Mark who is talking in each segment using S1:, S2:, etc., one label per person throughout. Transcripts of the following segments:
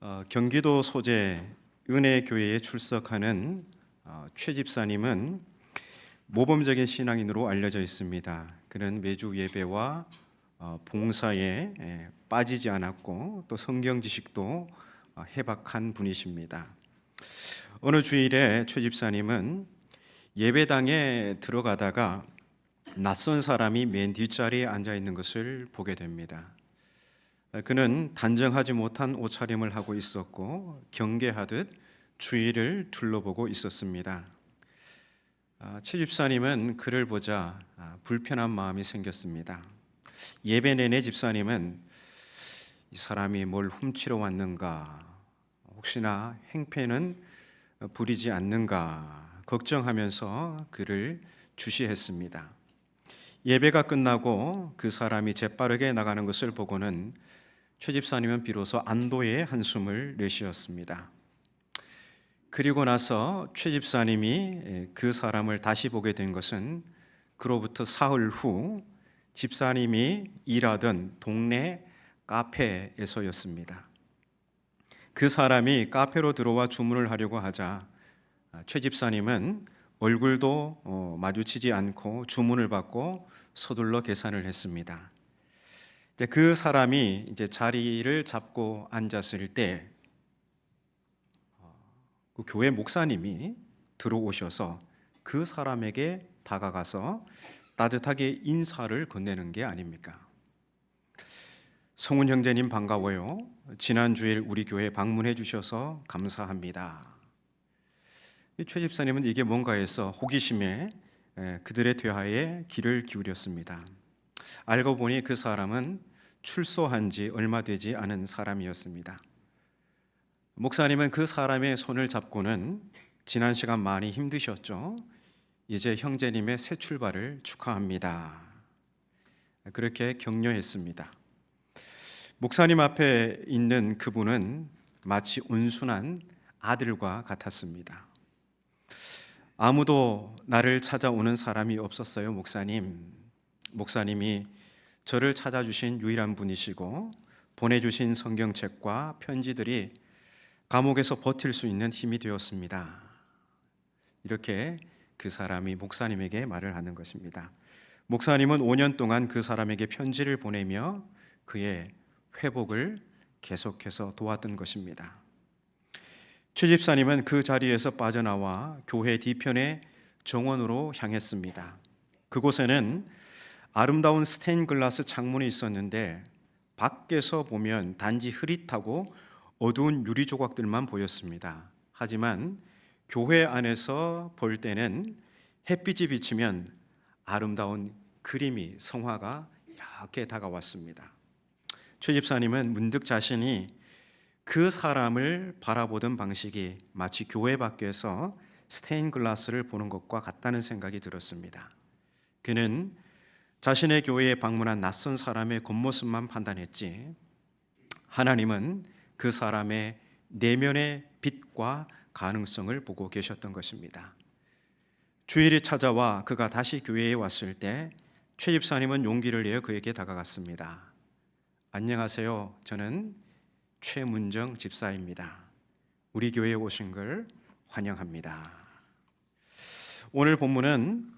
S1: 어, 경기도 소재 은혜교회에 출석하는 어, 최 집사님은 모범적인 신앙인으로 알려져 있습니다. 그는 매주 예배와 어, 봉사에 에, 빠지지 않았고 또 성경 지식도 어, 해박한 분이십니다. 어느 주일에 최 집사님은 예배당에 들어가다가 낯선 사람이 맨 뒷자리에 앉아 있는 것을 보게 됩니다. 그는 단정하지 못한 옷차림을 하고 있었고 경계하듯 주위를 둘러보고 있었습니다. 아, 최 집사님은 그를 보자 아, 불편한 마음이 생겼습니다. 예배 내내 집사님은 이 사람이 뭘 훔치러 왔는가, 혹시나 행패는 부리지 않는가 걱정하면서 그를 주시했습니다. 예배가 끝나고 그 사람이 재빠르게 나가는 것을 보고는 최 집사님은 비로소 안도의 한숨을 내쉬었습니다. 그리고 나서 최 집사님이 그 사람을 다시 보게 된 것은 그로부터 사흘 후 집사님이 일하던 동네 카페에서였습니다. 그 사람이 카페로 들어와 주문을 하려고 하자 최 집사님은 얼굴도 어, 마주치지 않고 주문을 받고 서둘러 계산을 했습니다. 이제 그 사람이 이제 자리를 잡고 앉았을 때, 어, 그 교회 목사님이 들어오셔서 그 사람에게 다가가서 따뜻하게 인사를 건네는 게 아닙니까? 성훈 형제님 반가워요. 지난 주일 우리 교회 방문해 주셔서 감사합니다. 최 집사님은 이게 뭔가 해서 호기심에 그들의 대화에 귀를 기울였습니다. 알고 보니 그 사람은 출소한 지 얼마 되지 않은 사람이었습니다. 목사님은 그 사람의 손을 잡고는 지난 시간 많이 힘드셨죠. 이제 형제님의 새 출발을 축하합니다. 그렇게 격려했습니다. 목사님 앞에 있는 그분은 마치 온순한 아들과 같았습니다. 아무도 나를 찾아오는 사람이 없었어요, 목사님. 목사님이 저를 찾아주신 유일한 분이시고 보내주신 성경책과 편지들이 감옥에서 버틸 수 있는 힘이 되었습니다. 이렇게 그 사람이 목사님에게 말을 하는 것입니다. 목사님은 5년 동안 그 사람에게 편지를 보내며 그의 회복을 계속해서 도왔던 것입니다. 최 집사님은 그 자리에서 빠져나와 교회 뒤편의 정원으로 향했습니다. 그곳에는 아름다운 스테인 글라스 창문이 있었는데 밖에서 보면 단지 흐릿하고 어두운 유리 조각들만 보였습니다. 하지만 교회 안에서 볼 때는 햇빛이 비치면 아름다운 그림이 성화가 이렇게 다가왔습니다. 최 집사님은 문득 자신이 그 사람을 바라보던 방식이 마치 교회 밖에서 스테인 글라스를 보는 것과 같다는 생각이 들었습니다. 그는 자신의 교회에 방문한 낯선 사람의 겉모습만 판단했지 하나님은 그 사람의 내면의 빛과 가능성을 보고 계셨던 것입니다. 주일이 찾아와 그가 다시 교회에 왔을 때 최 집사님은 용기를 내어 그에게 다가갔습니다. 안녕하세요. 저는 최문정 집사입니다. 우리 교회에 오신 걸 환영합니다. 오늘 본문은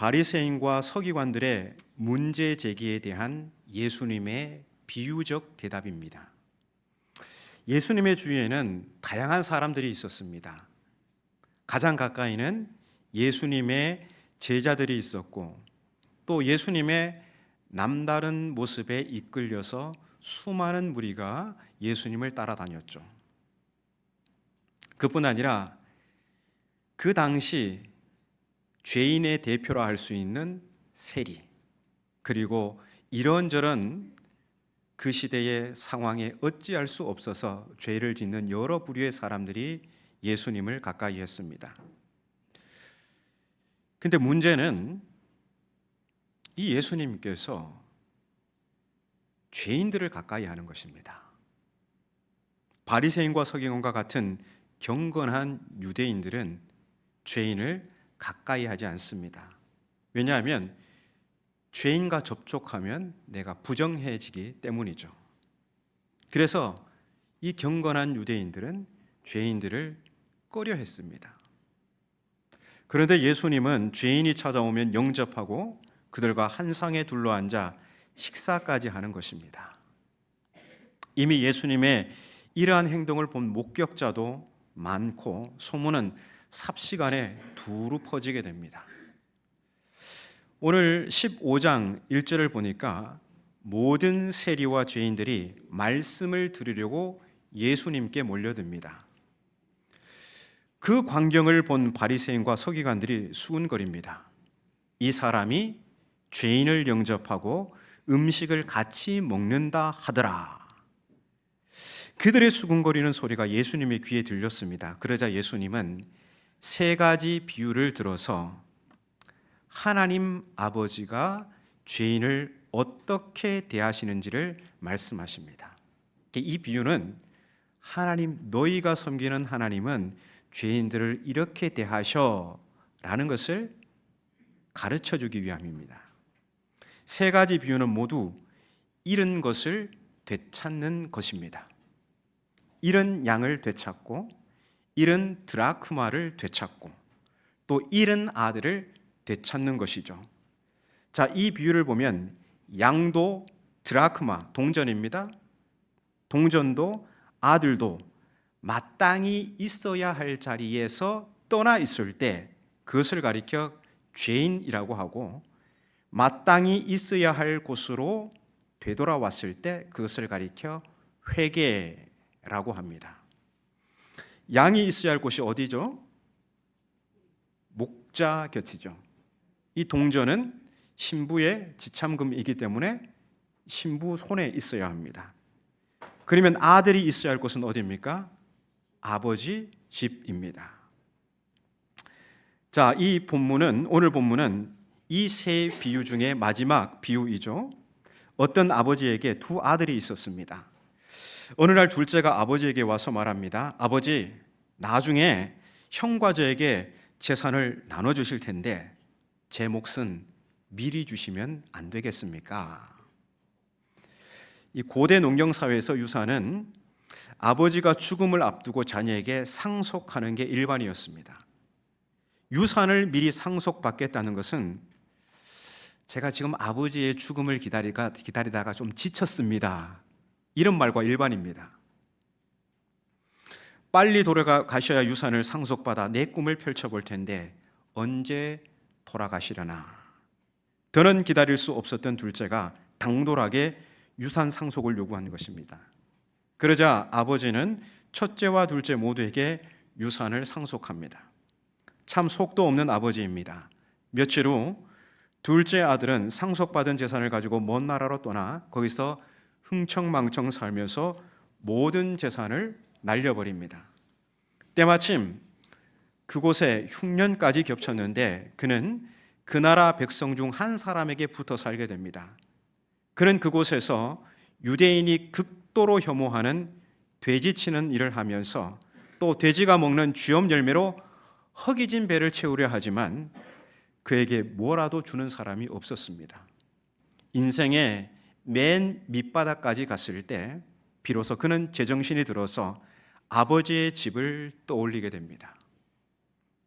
S1: 바리새인과 서기관들의 문제 제기에 대한 예수님의 비유적 대답입니다. 예수님의 주위에는 다양한 사람들이 있었습니다. 가장 가까이는 예수님의 제자들이 있었고 또 예수님의 남다른 모습에 이끌려서 수많은 무리가 예수님을 따라다녔죠. 그뿐 아니라 그 당시 죄인의 대표라 할 수 있는 세리 그리고 이런저런 그 시대의 상황에 어찌할 수 없어서 죄를 짓는 여러 부류의 사람들이 예수님을 가까이 했습니다. 근데 문제는 이 예수님께서 죄인들을 가까이 하는 것입니다. 바리새인과 서기관과 같은 경건한 유대인들은 죄인을 가까이 하지 않습니다. 왜냐하면 죄인과 접촉하면 내가 부정해지기 때문이죠. 그래서 이 경건한 유대인들은 죄인들을 꺼려 했습니다. 그런데 예수님은 죄인이 찾아오면 영접하고 그들과 한 상에 둘러앉아 식사까지 하는 것입니다. 이미 예수님의 이러한 행동을 본 목격자도 많고 소문은 삽시간에 두루 퍼지게 됩니다. 오늘 15장 1절을 보니까 모든 세리와 죄인들이 말씀을 들으려고 예수님께 몰려듭니다. 그 광경을 본 바리새인과 서기관들이 수군거립니다. 이 사람이 죄인을 영접하고 음식을 같이 먹는다 하더라. 그들의 수군거리는 소리가 예수님의 귀에 들렸습니다. 그러자 예수님은 세 가지 비유를 들어서 하나님 아버지가 죄인을 어떻게 대하시는지를 말씀하십니다. 이 비유는 하나님 너희가 섬기는 하나님은 죄인들을 이렇게 대하셔라는 것을 가르쳐 주기 위함입니다. 세 가지 비유는 모두 잃은 것을 되찾는 것입니다. 잃은 양을 되찾고 잃은 드라크마를 되찾고 또 잃은 아들을 되찾는 것이죠. 자, 이 비유를 보면 양도 드라크마 동전입니다. 동전도 아들도 마땅히 있어야 할 자리에서 떠나 있을 때 그것을 가리켜 죄인이라고 하고 마땅히 있어야 할 곳으로 되돌아왔을 때 그것을 가리켜 회개라고 합니다. 양이 있어야 할 곳이 어디죠? 목자 곁이죠. 이 동전은 신부의 지참금이기 때문에 신부 손에 있어야 합니다. 그러면 아들이 있어야 할 곳은 어디입니까? 아버지 집입니다. 자, 이 본문은 오늘 본문은 이 세 비유 중에 마지막 비유이죠. 어떤 아버지에게 두 아들이 있었습니다. 어느 날 둘째가 아버지에게 와서 말합니다. 아버지, 나중에 형과 저에게 재산을 나눠 주실 텐데 제 몫은 미리 주시면 안 되겠습니까? 이 고대 농경 사회에서 유산은 아버지가 죽음을 앞두고 자녀에게 상속하는 게 일반이었습니다. 유산을 미리 상속받겠다는 것은 제가 지금 아버지의 죽음을 기다리가, 기다리다가 좀 지쳤습니다. 이런 말과 일반입니다. 빨리 돌아가 가셔야 유산을 상속받아 내 꿈을 펼쳐볼 텐데 언제 돌아가시려나. 더는 기다릴 수 없었던 둘째가 당돌하게 유산 상속을 요구한 것입니다. 그러자 아버지는 첫째와 둘째 모두에게 유산을 상속합니다. 참 속도 없는 아버지입니다. 며칠 후 둘째 아들은 상속받은 재산을 가지고 먼 나라로 떠나 거기서 흥청망청 살면서 모든 재산을 날려버립니다. 때마침 그곳에 흉년까지 겹쳤는데 그는 그 나라 백성 중 한 사람에게 붙어 살게 됩니다. 그는 그곳에서 유대인이 극도로 혐오하는 돼지 치는 일을 하면서 또 돼지가 먹는 쥐엄 열매로 허기진 배를 채우려 하지만 그에게 뭐라도 주는 사람이 없었습니다. 인생의 맨 밑바닥까지 갔을 때 비로소 그는 제정신이 들어서 아버지의 집을 떠올리게 됩니다.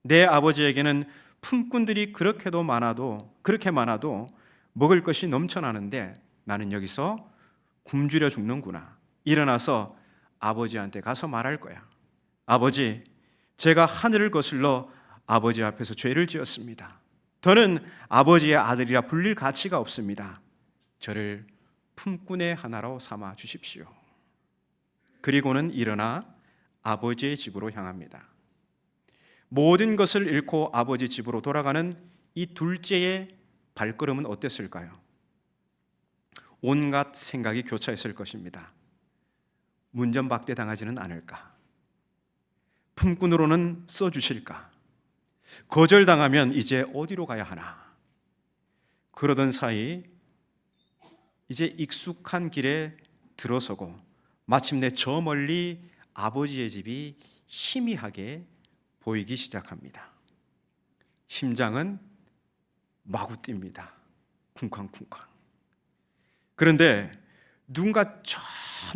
S1: 내 아버지에게는 품꾼들이 그렇게도 많아도 그렇게 많아도 먹을 것이 넘쳐나는데 나는 여기서 굶주려 죽는구나. 일어나서 아버지한테 가서 말할 거야. 아버지, 제가 하늘을 거슬러 아버지 앞에서 죄를 지었습니다. 저는 아버지의 아들이라 불릴 가치가 없습니다. 저를 품꾼의 하나로 삼아 주십시오. 그리고는 일어나 아버지의 집으로 향합니다. 모든 것을 잃고 아버지 집으로 돌아가는 이 둘째의 발걸음은 어땠을까요? 온갖 생각이 교차했을 것입니다. 문전박대 당하지는 않을까? 품꾼으로는 써주실까? 거절당하면 이제 어디로 가야 하나? 그러던 사이 이제 익숙한 길에 들어서고 마침내 저 멀리 아버지의 집이 희미하게 보이기 시작합니다. 심장은 마구 뜁니다. 쿵쾅쿵쾅. 그런데 누군가 저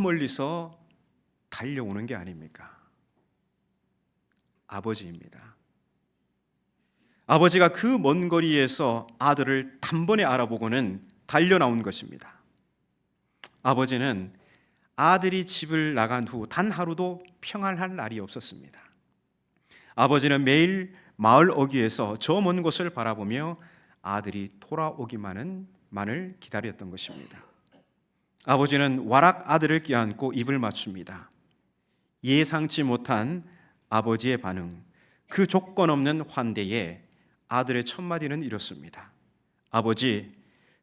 S1: 멀리서 달려오는 게 아닙니까? 아버지입니다. 아버지가 그 먼 거리에서 아들을 단번에 알아보고는 달려 나온 것입니다. 아버지는 아들이 집을 나간 후 단 하루도 평안할 날이 없었습니다. 아버지는 매일 마을 어귀에서 저 먼 곳을 바라보며 아들이 돌아오기만은 만을 기다렸던 것입니다. 아버지는 와락 아들을 껴안고 입을 맞춥니다. 예상치 못한 아버지의 반응, 그 조건 없는 환대에 아들의 첫 마디는 이렇습니다. 아버지,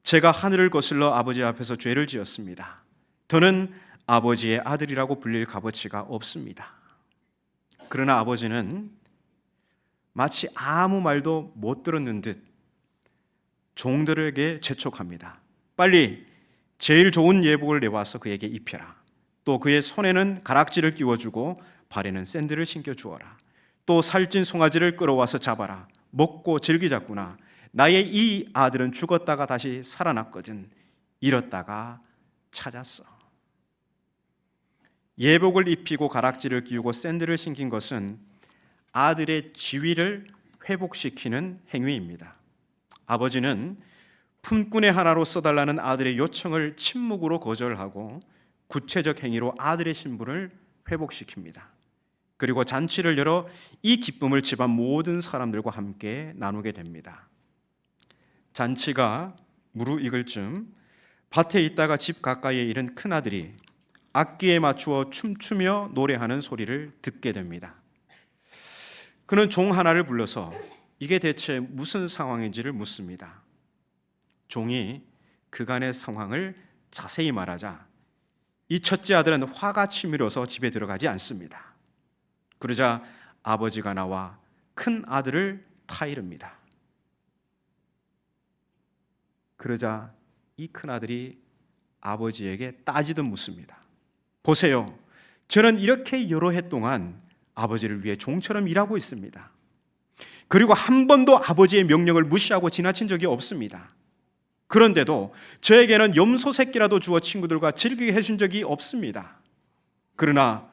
S1: 제가 하늘을 거슬러 아버지 앞에서 죄를 지었습니다. 더는 아버지의 아들이라고 불릴 값어치가 없습니다. 그러나 아버지는 마치 아무 말도 못 들었는 듯 종들에게 재촉합니다. 빨리 제일 좋은 예복을 내와서 그에게 입혀라. 또 그의 손에는 가락지를 끼워주고 발에는 샌들을 신겨 주어라. 또 살찐 송아지를 끌어와서 잡아라. 먹고 즐기자꾸나. 나의 이 아들은 죽었다가 다시 살아났거든. 잃었다가 찾았어. 예복을 입히고 가락지를 끼우고 샌들을 신긴 것은 아들의 지위를 회복시키는 행위입니다. 아버지는 품꾼의 하나로 써달라는 아들의 요청을 침묵으로 거절하고 구체적 행위로 아들의 신분을 회복시킵니다. 그리고 잔치를 열어 이 기쁨을 집안 모든 사람들과 함께 나누게 됩니다. 잔치가 무르익을 쯤 밭에 있다가 집 가까이에 이른 큰 아들이 악기에 맞추어 춤추며 노래하는 소리를 듣게 됩니다. 그는 종 하나를 불러서 이게 대체 무슨 상황인지를 묻습니다. 종이 그간의 상황을 자세히 말하자 이 첫째 아들은 화가 치밀어서 집에 들어가지 않습니다. 그러자 아버지가 나와 큰 아들을 타이릅니다. 그러자 이 큰 아들이 아버지에게 따지듯 묻습니다. 보세요. 저는 이렇게 여러 해 동안 아버지를 위해 종처럼 일하고 있습니다. 그리고 한 번도 아버지의 명령을 무시하고 지나친 적이 없습니다. 그런데도 저에게는 염소 새끼라도 주어 친구들과 즐기게 해준 적이 없습니다. 그러나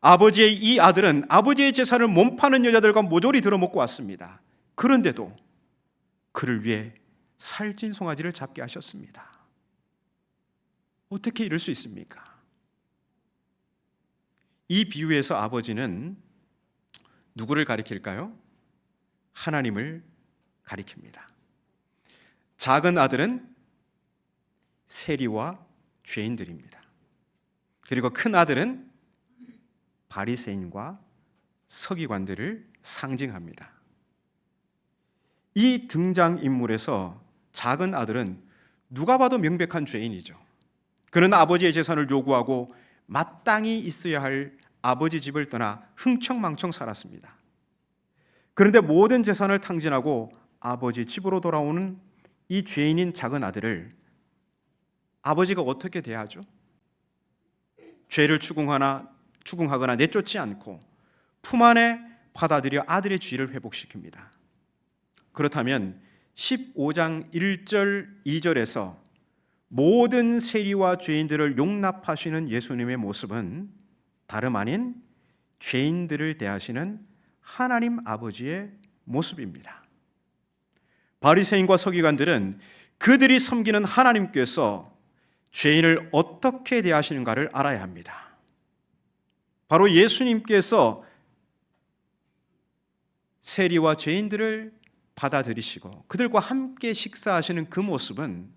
S1: 아버지의 이 아들은 아버지의 재산을 몸 파는 여자들과 모조리 들어먹고 왔습니다. 그런데도 그를 위해 살찐 송아지를 잡게 하셨습니다. 어떻게 이럴 수 있습니까? 이 비유에서 아버지는 누구를 가리킬까요? 하나님을 가리킵니다. 작은 아들은 세리와 죄인들입니다. 그리고 큰 아들은 바리새인과 서기관들을 상징합니다. 이 등장 인물에서 작은 아들은 누가 봐도 명백한 죄인이죠. 그는 아버지의 재산을 요구하고 마땅히 있어야 할 아버지 집을 떠나 흥청망청 살았습니다. 그런데 모든 재산을 탕진하고 아버지 집으로 돌아오는 이 죄인인 작은 아들을 아버지가 어떻게 대하죠? 죄를 추궁하나 추궁하거나 내쫓지 않고 품 안에 받아들여 아들의 죄를 회복시킵니다. 그렇다면 15장 1절 2절에서 모든 세리와 죄인들을 용납하시는 예수님의 모습은 다름 아닌 죄인들을 대하시는 하나님 아버지의 모습입니다. 바리새인과 서기관들은 그들이 섬기는 하나님께서 죄인을 어떻게 대하시는가를 알아야 합니다. 바로 예수님께서 세리와 죄인들을 받아들이시고 그들과 함께 식사하시는 그 모습은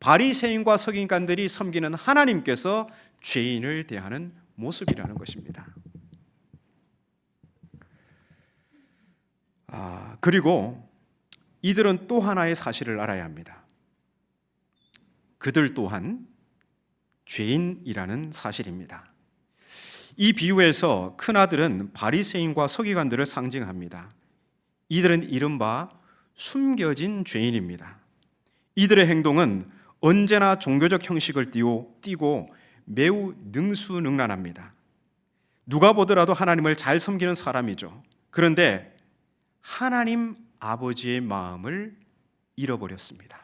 S1: 바리새인과 서기관들이 섬기는 하나님께서 죄인을 대하는 모습이라는 것입니다. 아, 그리고 이들은 또 하나의 사실을 알아야 합니다. 그들 또한 죄인이라는 사실입니다. 이 비유에서 큰 아들은 바리새인과 서기관들을 상징합니다. 이들은 이른바 숨겨진 죄인입니다. 이들의 행동은 언제나 종교적 형식을 띠고, 띠고 매우 능수능란합니다. 누가 보더라도 하나님을 잘 섬기는 사람이죠. 그런데 하나님 아버지의 마음을 잃어버렸습니다.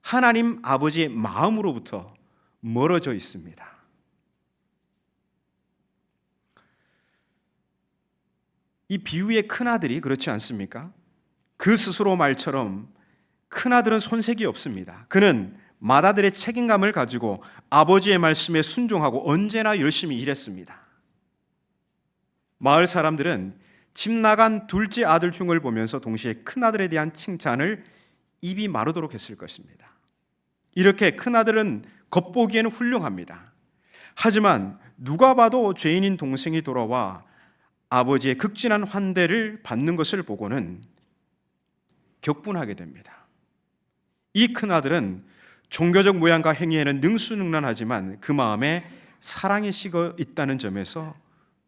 S1: 하나님 아버지의 마음으로부터 멀어져 있습니다. 이 비유의 큰 아들이 그렇지 않습니까? 그 스스로 말처럼 큰 아들은 손색이 없습니다. 그는 맏아들의 책임감을 가지고 아버지의 말씀에 순종하고 언제나 열심히 일했습니다. 마을 사람들은 집 나간 둘째 아들 중을 보면서 동시에 큰 아들에 대한 칭찬을 입이 마르도록 했을 것입니다. 이렇게 큰 아들은 겉보기에는 훌륭합니다. 하지만 누가 봐도 죄인인 동생이 돌아와 아버지의 극진한 환대를 받는 것을 보고는 격분하게 됩니다. 이 큰 아들은 종교적 모양과 행위에는 능수능란하지만 그 마음에 사랑이 식어 있다는 점에서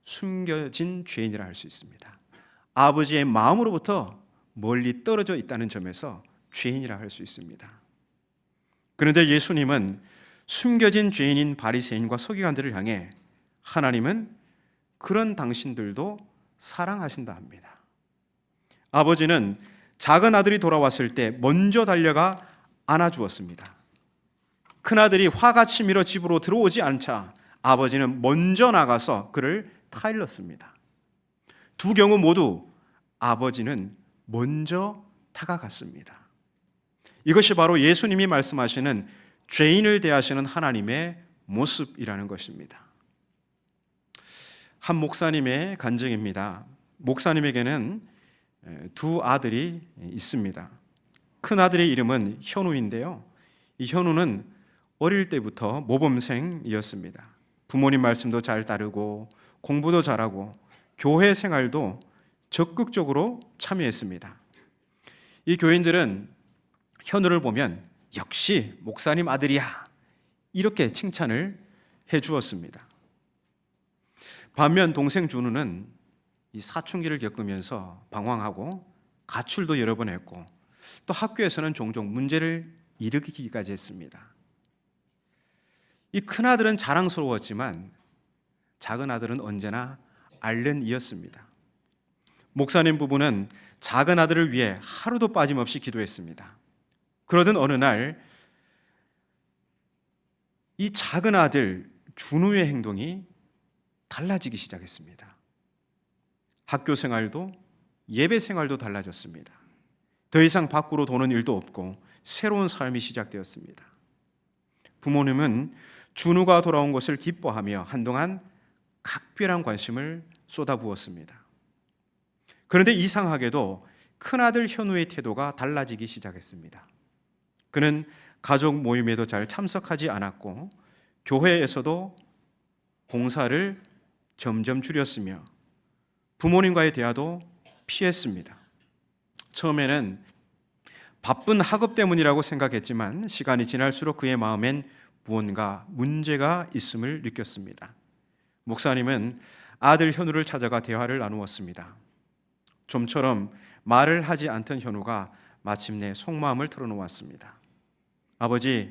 S1: 숨겨진 죄인이라 할 수 있습니다. 아버지의 마음으로부터 멀리 떨어져 있다는 점에서 죄인이라 할 수 있습니다. 그런데 예수님은 숨겨진 죄인인 바리새인과 서기관들을 향해 하나님은 그런 당신들도 사랑하신다 합니다. 아버지는 작은 아들이 돌아왔을 때 먼저 달려가 안아주었습니다. 큰 아들이 화가 치밀어 집으로 들어오지 않자 아버지는 먼저 나가서 그를 타일렀습니다. 두 경우 모두 아버지는 먼저 다가갔습니다. 이것이 바로 예수님이 말씀하시는 죄인을 대하시는 하나님의 모습이라는 것입니다. 한 목사님의 간증입니다. 목사님에게는 두 아들이 있습니다. 큰 아들의 이름은 현우인데요. 이 현우는 어릴 때부터 모범생이었습니다. 부모님 말씀도 잘 따르고 공부도 잘하고 교회 생활도 적극적으로 참여했습니다. 이 교인들은 현우를 보면 역시 목사님 아들이야 이렇게 칭찬을 해 주었습니다. 반면 동생 준우는 이 사춘기를 겪으면서 방황하고 가출도 여러 번 했고 또 학교에서는 종종 문제를 일으키기까지 했습니다. 이 큰 아들은 자랑스러웠지만 작은 아들은 언제나 앓는 이였습니다. 목사님 부부는 작은 아들을 위해 하루도 빠짐없이 기도했습니다. 그러던 어느 날 이 작은 아들 준우의 행동이 달라지기 시작했습니다. 학교 생활도 예배 생활도 달라졌습니다. 더 이상 밖으로 도는 일도 없고 새로운 삶이 시작되었습니다. 부모님은 준우가 돌아온 것을 기뻐하며 한동안 각별한 관심을 쏟아부었습니다. 그런데 이상하게도 큰아들 현우의 태도가 달라지기 시작했습니다. 그는 가족 모임에도 잘 참석하지 않았고 교회에서도 봉사를 점점 줄였으며 부모님과의 대화도 피했습니다. 처음에는 바쁜 학업 때문이라고 생각했지만 시간이 지날수록 그의 마음엔 무언가 문제가 있음을 느꼈습니다. 목사님은 아들 현우를 찾아가 대화를 나누었습니다. 좀처럼 말을 하지 않던 현우가 마침내 속마음을 털어놓았습니다. 아버지,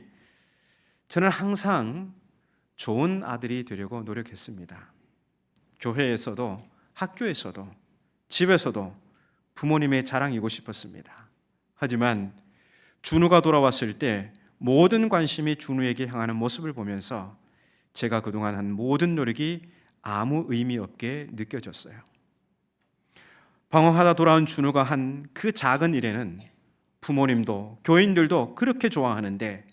S1: 저는 항상 좋은 아들이 되려고 노력했습니다. 교회에서도 학교에서도 집에서도 부모님의 자랑이고 싶었습니다. 하지만 준우가 돌아왔을 때 모든 관심이 준우에게 향하는 모습을 보면서 제가 그동안 한 모든 노력이 아무 의미 없게 느껴졌어요. 방황하다 돌아온 준우가 한 그 작은 일에는 부모님도 교인들도 그렇게 좋아하는데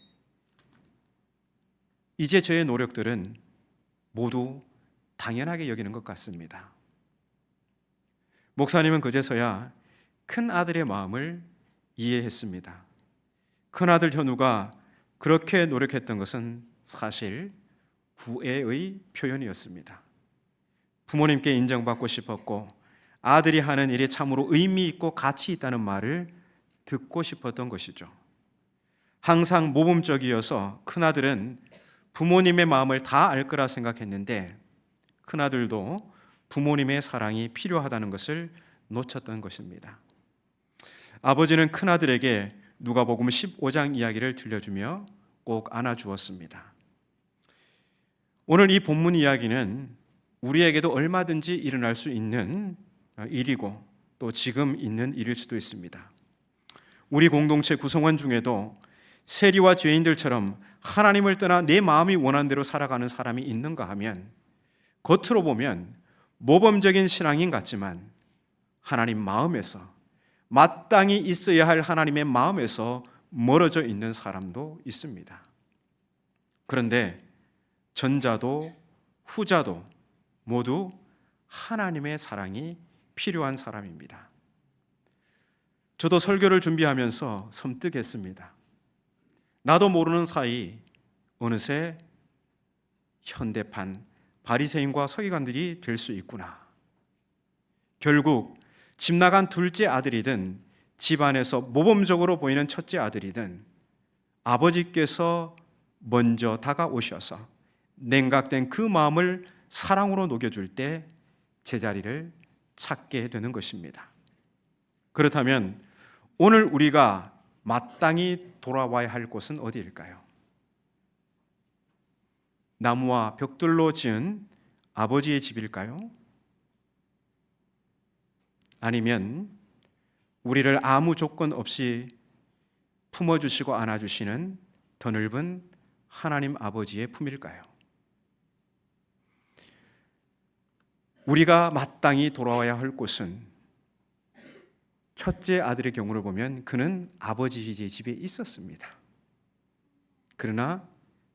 S1: 이제 저의 노력들은 모두 당연하게 여기는 것 같습니다. 목사님은 그제서야 큰 아들의 마음을 이해했습니다. 큰 아들 현우가 그렇게 노력했던 것은 사실 구애의 표현이었습니다. 부모님께 인정받고 싶었고 아들이 하는 일이 참으로 의미 있고 가치 있다는 말을 듣고 싶었던 것이죠. 항상 모범적이어서 큰아들은 부모님의 마음을 다 알 거라 생각했는데 큰아들도 부모님의 사랑이 필요하다는 것을 놓쳤던 것입니다. 아버지는 큰아들에게 누가복음 15장 이야기를 들려주며 꼭 안아 주었습니다. 오늘 이 본문 이야기는 우리에게도 얼마든지 일어날 수 있는 일이고 또 지금 있는 일일 수도 있습니다. 우리 공동체 구성원 중에도 세리와 죄인들처럼 하나님을 떠나 내 마음이 원하는 대로 살아가는 사람이 있는가 하면 겉으로 보면 모범적인 신앙인 같지만 하나님 마음에서 마땅히 있어야 할 하나님의 마음에서 멀어져 있는 사람도 있습니다. 그런데 전자도 후자도 모두 하나님의 사랑이 필요한 사람입니다. 저도 설교를 준비하면서 섬뜩했습니다. 나도 모르는 사이 어느새 현대판 바리새인과 서기관들이 될 수 있구나. 결국 집 나간 둘째 아들이든 집안에서 모범적으로 보이는 첫째 아들이든 아버지께서 먼저 다가오셔서 냉각된 그 마음을 사랑으로 녹여줄 때 제자리를 찾게 되는 것입니다. 그렇다면 오늘 우리가 마땅히 돌아와야 할 곳은 어디일까요? 나무와 벽돌로 지은 아버지의 집일까요? 아니면 우리를 아무 조건 없이 품어주시고 안아주시는 더 넓은 하나님 아버지의 품일까요? 우리가 마땅히 돌아와야 할 곳은 첫째 아들의 경우를 보면 그는 아버지의 집에 있었습니다. 그러나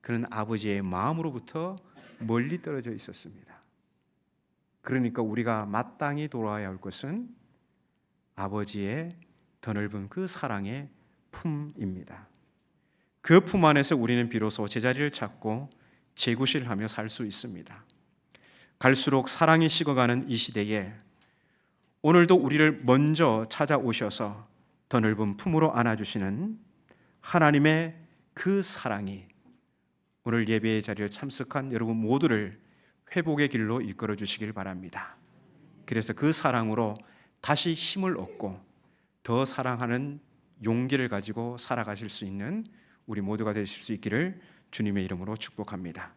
S1: 그는 아버지의 마음으로부터 멀리 떨어져 있었습니다. 그러니까 우리가 마땅히 돌아와야 할 것은 아버지의 더 넓은 그 사랑의 품입니다. 그 품 안에서 우리는 비로소 제자리를 찾고 재구실하며 살 수 있습니다. 갈수록 사랑이 식어가는 이 시대에 오늘도 우리를 먼저 찾아오셔서 더 넓은 품으로 안아주시는 하나님의 그 사랑이 오늘 예배의 자리를 참석한 여러분 모두를 회복의 길로 이끌어 주시길 바랍니다. 그래서 그 사랑으로 다시 힘을 얻고 더 사랑하는 용기를 가지고 살아가실 수 있는 우리 모두가 되실 수 있기를 주님의 이름으로 축복합니다.